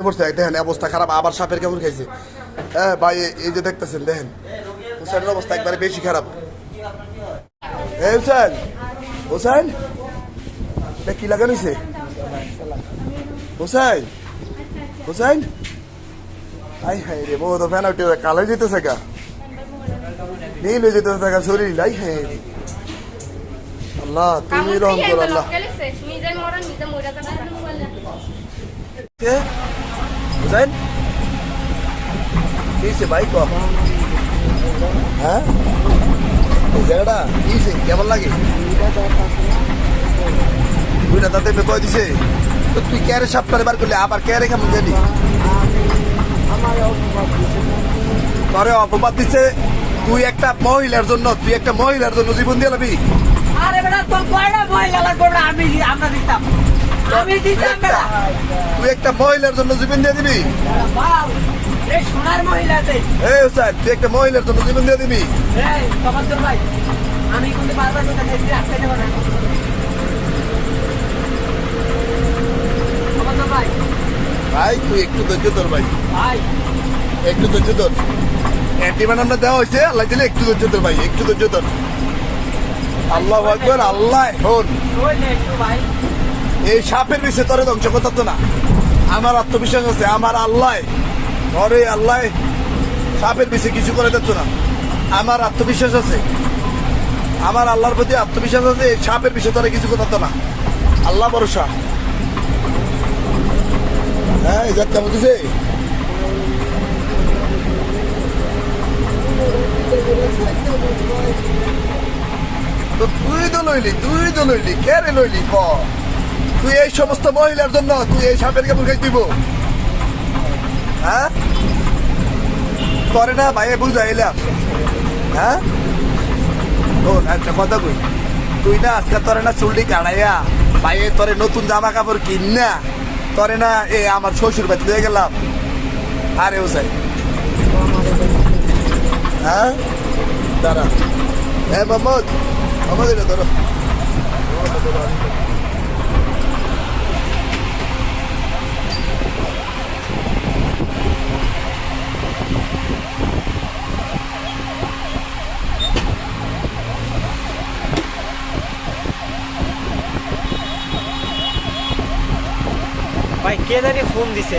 পড়ছে। দেখেন অবস্থা খারাপ আবার সাপের কামড় খাইছে। হ্যাঁ ভাই এই- যে দেখতেছেন দেখেন। হুসাইনের অবস্থা একবারে বেশি খারাপ। এই হুসাইন হুসাইন এটা কি লাগানো হয়েছে হুসাইন আই হাই রে বউ তো ফ্যান উঠে কালো যেতেছে গা। নীল হয়ে যেতেছে গা শরীর। আই হাই রে। আল্লাহ তুমি রহম করো আল্লাহ। হুসাইন কিসে ভাই ক হ্যাঁ? এই জায়গাটা কিসে কেমন লাগে? দুইটা তাতে কয় দিছে? তো তুই ক্যারে সাপ্তাহে বার করলে, আবার ক্যারে কেমন জানি। তরে অপবাদ দিচ্ছে তুই একটা মহিলার জন্য, তুই একটা মহিলার জন্য জীবন দিয়ে লাবি। আরে বেটা, তোর কয়টা মহিলা লাগবে আমি আমরা দিতাম। তুই একটা মহিলার জন্য জীবন দিয়ে দিবি? এই স্যার তুই একটা মহিলার জন্য জীবন দিয়ে দিবি? ভাই আমি কিন্তু বারবার কথা খাইছি আটকে দেবো না। ভাই। ভাই তুই একটু ধৈর্য ধর ভাই। একটু ধৈর্য ধর। অ্যান্টিমান আমরা দেওয়া হয়েছে আল্লাহ দিলে একটু ধৈর্য ধর ভাই একটু ধৈর্য ধর। আল্লাহ আকবর আল্লাহ হন। এই সাপের বিষয়ে তোরে ধ্বংস করতে তো না। আমার আত্মবিশ্বাস আছে, আমার আল্লাহ। ঘরে আল্লাহ সাপের বিষয়ে কিছু করে দিত না। আমার আত্মবিশ্বাস আছে। আমার আল্লাহর প্রতি আত্মবিশ্বাস আছে, এই সাপের বিষয়ে তোরে কিছু করতে না। আল্লাহ ভরসা। হ্যাঁ এই কেমন দিছে তো তুই তো লইলি, তুই তো লইলি, কে রে লইলি? ক? তুই এই সমস্ত মহিলার জন্য তুই এই সাপের কাপড় খাই দিব হ্যাঁ? করে না, ভাইয়ে বুঝাইলাম হ্যাঁ? ও একটা কথা কই। তুই না আজকে তোরে না চুলটি কাড়াইয়া ভাইয়ে তোরে নতুন জামা কাপড় কিন না তোরে না এ আমার শ্বশুর বাড়ি দিয়ে গেলাম। আরে, ও সাই হ্যাঁ? দাঁড়া। হ্যাঁ মোহাম্মদ, এটা ধরো। কে জানি ফোন দিছে।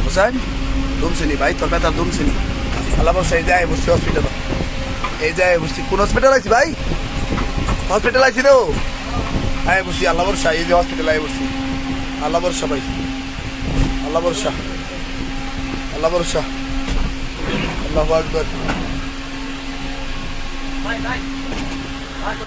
বুঝছেন দুমছিনি ভাই, তোর বেতার দুমছিনি আল্লাহ বসে এই যায় বসছি হসপিটাল এই যায় বসছি। কোন হসপিটাল আছি ভাই? হসপিটাল আছি রে হ্যাঁ বসছি, আল্লাহ বর্ষা, এই যে হসপিটাল আয় বসছি। আল্লাহ বর্ষা ভাই। আল্লাহ বর্ষা। আল্লাহ বর্ষা। আল্লাহ আকবর। ভাই ভাই ভাই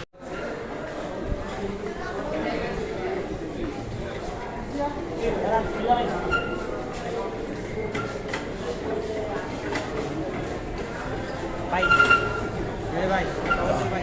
এ ভাই আমাদের ভাই বুঝছেন? হ্যাঁ সাইরে কোন আছে হ্যাঁ হ্যাঁ আমি কই সাইরে কোন আছে ভাই আমি জানি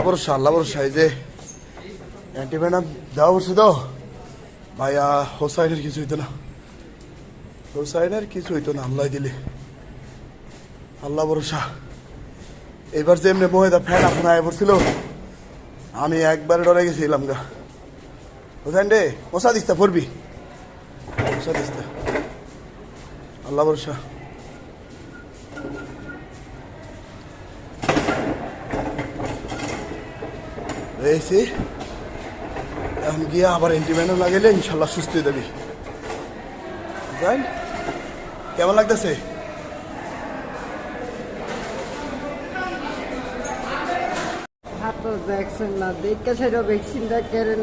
আল্লাহ ভরসা আল্লাহ ভরসা এই যে অ্যান্টিভেনাম দেওয়া পড়ছে তো। ভাইয়া, হোসাইনের কিছু হইতো না। হোসাইনের কিছু হইতো না হামলাই দিলে। আল্লাহ ভরসা এবার যে এমনি মহিদা ফ্যান এখন আয় পড়ছিল, আমি একবারে ডরে গেছিলাম গা। হোসাইন রে মশা দিস্তা পড়বি। মশা দিস্তা আল্লাহ ভরসা রয়েছে। এখন গিয়ে আবার এন্টিবায়োটিক লাগাইলে ইনশাল্লাহ সুস্থ হয়ে যাবি। রাইট কেমন লাগতেছে? ভ্যাকসিনটা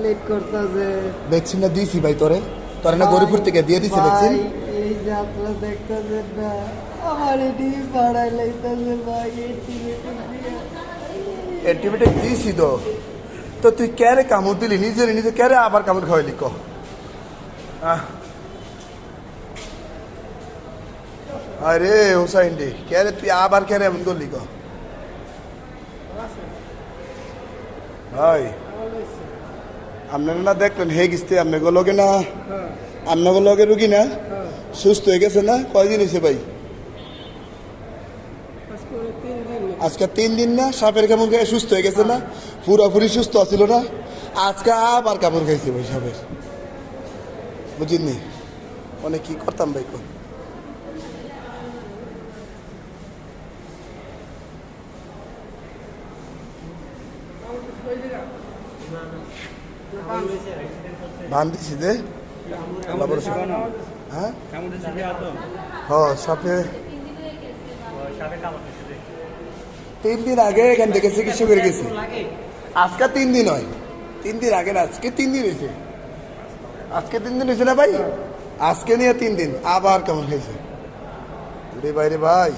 লেট দিয়েছি ভাই তোরে। তোরে না গরিপুর থেকে দিয়ে দিছি ভ্যাকসিন এই যাত্রা দেখতেছে না আমার এটি পাড়ায় লাইতেছে ভাই অ্যান্টিবায়োটিক দিয়েছি তো। তো তুই ক্যারে কামড় দিলি? নিজের নিজে ক্যারে আবার কামড় খাওয়াইলি ক? আহ। আরে হোসাইন রে ক্যারে তুই আবার ক্যারে এমন করলি ক? ভাই আপনারা না দেখলেন হে গিস্তে আপনাকে লগে না? আপনাকে লগে রুগী না? সুস্থ হয়ে গেছে না? কয়দিন হয়েছে ভাই? আজকে তিন দিন না সাপের কেমন খেয়ে সুস্থ হয়ে গেছে না পুরোপুরি সুস্থ আছিল না। আজকে আবার কামড় খাইছে ভাই সাপের। বুঝিনি অনেক কি করতাম ভাই কোন? যে হ্যাঁ? হ্যাঁ সাপে তিন দিন আগে এখান থেকে চিকিৎসা করে গেছি। আজকে তিন দিন হয়। তিন দিন আগে না, আজকে তিন দিন হয়েছে। আজকে তিন দিন হয়েছে না ভাই? আজকে নিয়ে তিন দিন, আবার কেমন হয়েছে? রে ভাই রে ভাই।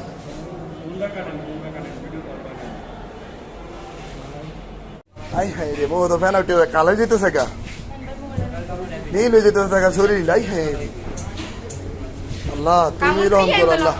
আই হাই রে, বউ তো ফ্যান উঠে কালো যেতেছে গা। নীল হয়ে যেতেছে গা শরীর আই হাই আল্লাহ, তুমি রহম করো, আল্লাহ।